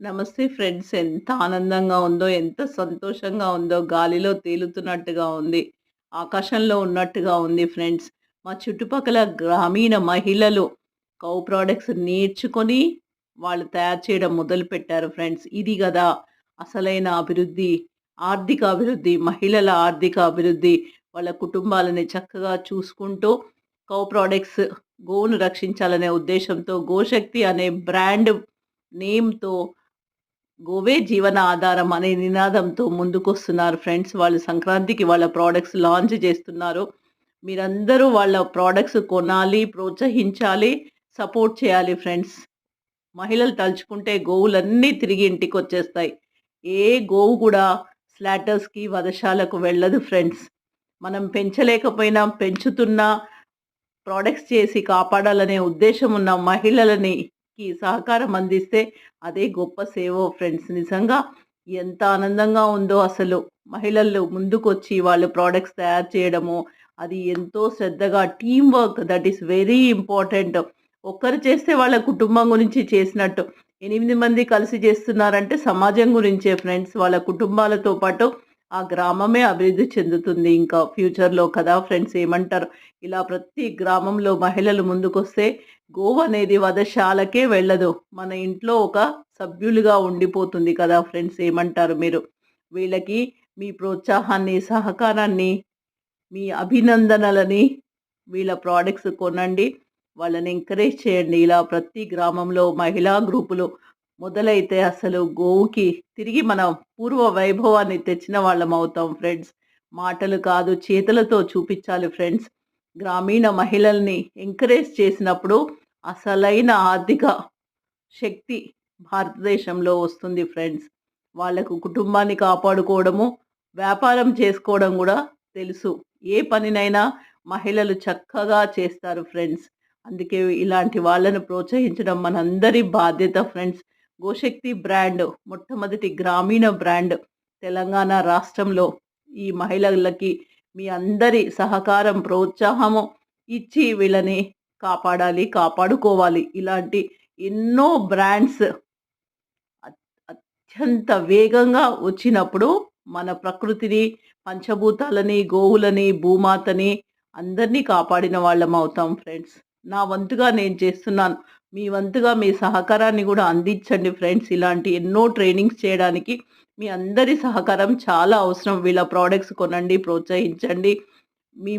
నమస్తే ఫ్రెండ్స్. ఎంత ఆనందంగా ఉందో, ఎంత సంతోషంగా ఉందో, గాలిలో తేలుతున్నట్టుగా ఉంది. ఆకాశంలో ఉన్నట్టుగా ఉంది ఫ్రెండ్స్. మా చుట్టుపక్కల గ్రామీణ మహిళలు కౌ ప్రొడక్ట్స్ నేర్చుకొని, వాళ్ళు తయారు చేయడం మొదలుపెట్టారు ఫ్రెండ్స్. ఇది కదా అసలైన అభివృద్ధి. ఆర్థిక అభివృద్ధి, మహిళల ఆర్థిక అభివృద్ధి. వాళ్ళ కుటుంబాలని చక్కగా చూసుకుంటూ, కౌ ప్రొడక్ట్స్ గోవును రక్షించాలనే ఉద్దేశంతో గోశక్తి అనే బ్రాండ్ నేమ్‌తో గోవే జీవన ఆధారం అనే నినాదంతో ముందుకొస్తున్నారు ఫ్రెండ్స్. వాళ్ళు సంక్రాంతికి వాళ్ళ ప్రోడక్ట్స్ లాంచ్ చేస్తున్నారు. మీరందరూ వాళ్ళ ప్రోడక్ట్స్ కొనాలి, ప్రోత్సహించాలి, సపోర్ట్ చేయాలి ఫ్రెండ్స్. మహిళలు తలుచుకుంటే గోవులన్నీ తిరిగి ఇంటికొచ్చేస్తాయి. ఏ గోవు కూడా స్లాటర్స్‌కి, వధశాలకు వెళ్ళదు ఫ్రెండ్స్. మనం పెంచలేకపోయినా, పెంచుతున్నా ప్రొడక్ట్స్ చేసి కాపాడాలనే ఉద్దేశం ఉన్న మహిళలని కి సహకారం అందిస్తే అదే గొప్ప సేవో ఫ్రెండ్స్. నిజంగా ఎంత ఆనందంగా ఉందో అసలు. మహిళలు ముందుకొచ్చి వాళ్ళు ప్రొడక్ట్స్ తయారు చేయడము, అది ఎంతో శ్రద్ధగా team work that is very important. ఒక్కరు చేస్తే వాళ్ళ కుటుంబం గురించి చేసినట్టు. ఎనిమిది మంది కలిసి చేస్తున్నారంటే సమాజం గురించే ఫ్రెండ్స్. వాళ్ళ కుటుంబాలతో పాటు ఆ గ్రామమే అభివృద్ధి చెందుతుంది ఇంకా ఫ్యూచర్‌లో కదా ఫ్రెండ్స్ ఏమంటారు? ఇలా ప్రతి గ్రామంలో మహిళలు ముందుకొస్తే గోవనేది వధశాలకే వెళ్ళదు. మన ఇంట్లో ఒక సభ్యులుగా ఉండిపోతుంది కదా ఫ్రెండ్స్ ఏమంటారు మీరు? వీళ్ళకి మీ ప్రోత్సాహాన్ని, సహకారాన్ని, మీ అభినందనలని వీళ్ళ ప్రొడక్ట్స్ కొనండి. వాళ్ళని ఎంకరేజ్ చేయండి. ఇలా ప్రతి గ్రామంలో మహిళా గ్రూపులు మొదలైతే అసలు గోవుకి తిరిగి మన పూర్వ వైభవాన్ని తెచ్చిన వాళ్ళం అవుతాం ఫ్రెండ్స్. మాటలు కాదు చేతలతో చూపించాలి ఫ్రెండ్స్. గ్రామీణ మహిళల్ని ఎంకరేజ్ చేసినప్పుడు అసలైన ఆర్థిక శక్తి భారతదేశంలో వస్తుంది ఫ్రెండ్స్. వాళ్ళకు కుటుంబాన్ని కాపాడుకోవడము, వ్యాపారం చేసుకోవడం కూడా తెలుసు. ఏ పనినైనా మహిళలు చక్కగా చేస్తారు ఫ్రెండ్స్. అందుకే ఇలాంటి వాళ్ళను ప్రోత్సహించడం మనందరి బాధ్యత ఫ్రెండ్స్. గోశక్తి బ్రాండ్ మొట్టమొదటి గ్రామీణ బ్రాండ్ తెలంగాణ రాష్ట్రంలో ఈ మహిళలకి మీ అందరి సహకారం, ప్రోత్సాహము ఇచ్చి వీళ్ళని కాపాడాలి, కాపాడుకోవాలి. ఇలాంటి ఎన్నో బ్రాండ్స్ అత్యంత వేగంగా వచ్చినప్పుడు మన ప్రకృతిని, పంచభూతాలని, గోవులని, భూమాతని అందరిని కాపాడిన వాళ్ళం అవుతాం ఫ్రెండ్స్. నా వంతుగా నేను చేస్తున్నాను. మీ వంతుగా మీ సహకారాన్ని కూడా అందించండి ఫ్రెండ్స్. ఇలాంటి ఎన్నో ట్రైనింగ్స్ చేయడానికి మీ అందరి సహకారం చాలా అవసరం. వీళ్ళ ప్రొడక్ట్స్ కొనండి, ప్రోత్సహించండి. మీ